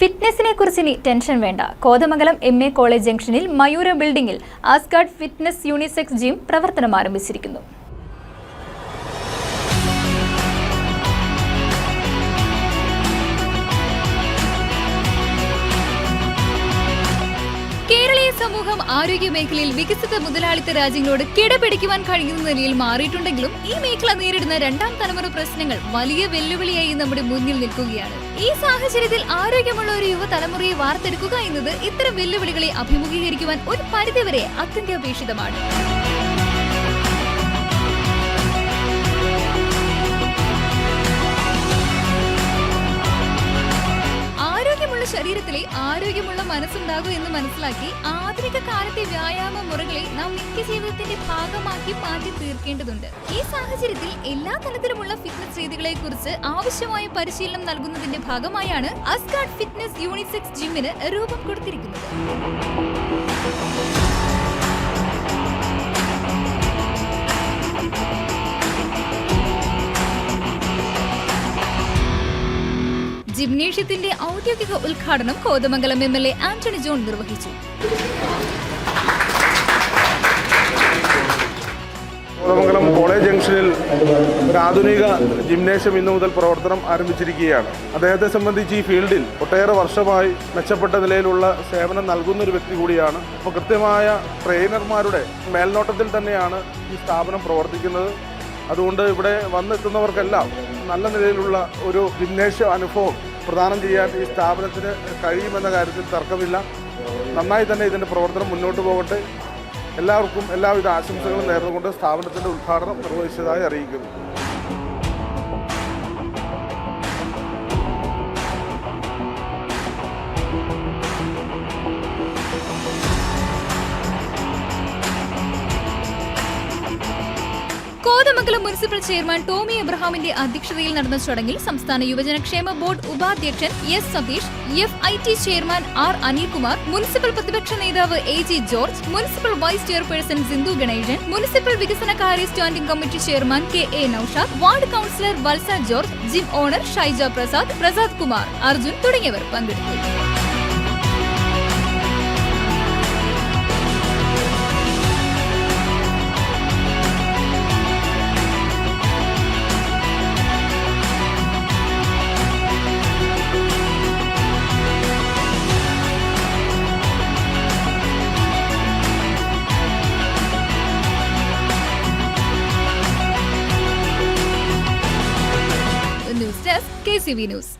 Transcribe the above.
ഫിറ്റ്നസിനെ കുറിച്ച് ഇനി ടെൻഷൻ വേണ്ട. കോതമംഗലം എം എ കോളേജ് ജംഗ്ഷനിൽ മയൂര ബിൽഡിംഗിൽ ആസ്കാർഡ് ഫിറ്റ്നസ് യൂണിസെക്സ് ജിം പ്രവർത്തനം ആരംഭിച്ചിരിക്കുന്നു. കേരളീയ സമൂഹം ആരോഗ്യ മേഖലയിൽ വികസിത മുതലാളിത്ത രാജ്യങ്ങളോട് കിടപിടിക്കുവാൻ കഴിയുന്ന നിലയിൽ മാറിയിട്ടുണ്ടെങ്കിലും ഈ മേഖല നേരിടുന്ന രണ്ടാം തലമുറ പ്രശ്നങ്ങൾ വലിയ വെല്ലുവിളിയായി നമ്മുടെ മുന്നിൽ നിൽക്കുകയാണ്. ഈ സാഹചര്യത്തിൽ ആരോഗ്യമുള്ള ഒരു യുവതലമുറയെ വാർത്തെടുക്കുക എന്നത് ഇത്തരം വെല്ലുവിളികളെ അഭിമുഖീകരിക്കുവാൻ ഒരു പരിധിവരെ അത്യന്താപേക്ഷിതമാണ്. ശരീരത്തിലെ ആരോഗ്യമുള്ള മനസ്സുണ്ടാകൂ എന്ന് മനസ്സിലാക്കി ആധുനിക കാലത്തെ വ്യായാമ മുറകളെ നാം നിത്യജീവിതത്തിന്റെ ഭാഗമാക്കി മാറ്റി തീർക്കേണ്ടതുണ്ട്. ഈ സാഹചര്യത്തിൽ എല്ലാ തലത്തിലുമുള്ള ഫിറ്റ്നസ് രീതികളെ കുറിച്ച് ആവശ്യമായ പരിശീലനം നൽകുന്നതിന്റെ ഭാഗമായാണ് അസ്കാർഡ് ഫിറ്റ്നസ് യൂണിസെക്സ് ജിമ്മിന് രൂപം കൊടുത്തിരിക്കുന്നത്. ജിംനേഷ്യത്തിന്റെ ഔദ്യോഗിക ഉദ്ഘാടനം Kothamangalam M L A Antony John നിർവഹിച്ചു. കോതമംഗലം കോളേജ് ജംഗ്ഷനിൽ ഒരു ആധുനിക ജിംനേഷ്യം ഇന്നു മുതൽ പ്രവർത്തനം ആരംഭിച്ചിരിക്കുകയാണ്. അദ്ദേഹത്തെ സംബന്ധിച്ച് ഈ ഫീൽഡിൽ ഒട്ടേറെ വർഷമായി മെച്ചപ്പെട്ട നിലയിലുള്ള സേവനം നൽകുന്ന ഒരു വ്യക്തി കൂടിയാണ്. അപ്പോൾ കൃത്യമായ ട്രെയിനർമാരുടെ മേൽനോട്ടത്തിൽ തന്നെയാണ് ഈ സ്ഥാപനം പ്രവർത്തിക്കുന്നത്. അതുകൊണ്ട് ഇവിടെ വന്നെത്തുന്നവർക്കെല്ലാം നല്ല നിലയിലുള്ള ഒരു ജിംനേഷ്യ അനുഭവം പ്രദാനം ചെയ്യാൻ ഈ സ്ഥാപനത്തിന് കഴിയുമെന്ന കാര്യത്തിൽ തർക്കമില്ല. നന്നായി തന്നെ ഇതിന്റെ പ്രവർത്തനം മുന്നോട്ട് പോകട്ടെ. എല്ലാവർക്കും എല്ലാവിധ ആശംസകളും നേർന്നുകൊണ്ട് സ്ഥാപനത്തിന്റെ ഉദ്ഘാടനം നിർവഹിച്ചതായി അറിയിക്കുന്നു. കോതമംഗലം മുനിസിപ്പൽ ചെയർമാൻ ടോമി എബ്രഹാമിന്റെ അധ്യക്ഷതയിൽ നടന്ന ചടങ്ങിൽ സംസ്ഥാന യുവജനക്ഷേമ ബോർഡ് ഉപാധ്യക്ഷൻ S Satheesh F I T chairman R Anilkumar municipal പ്രതിപക്ഷ നേതാവ് A G George municipal vice chairperson Sindhu Ganesan municipal വികസനകാര്യ standing committee chairman K A Noushad ward councillor Valsa George gym owner Shaija Prasad Prasad Kumar Arjun തുടങ്ങിയവർ പങ്കെടുത്തു. K C V news.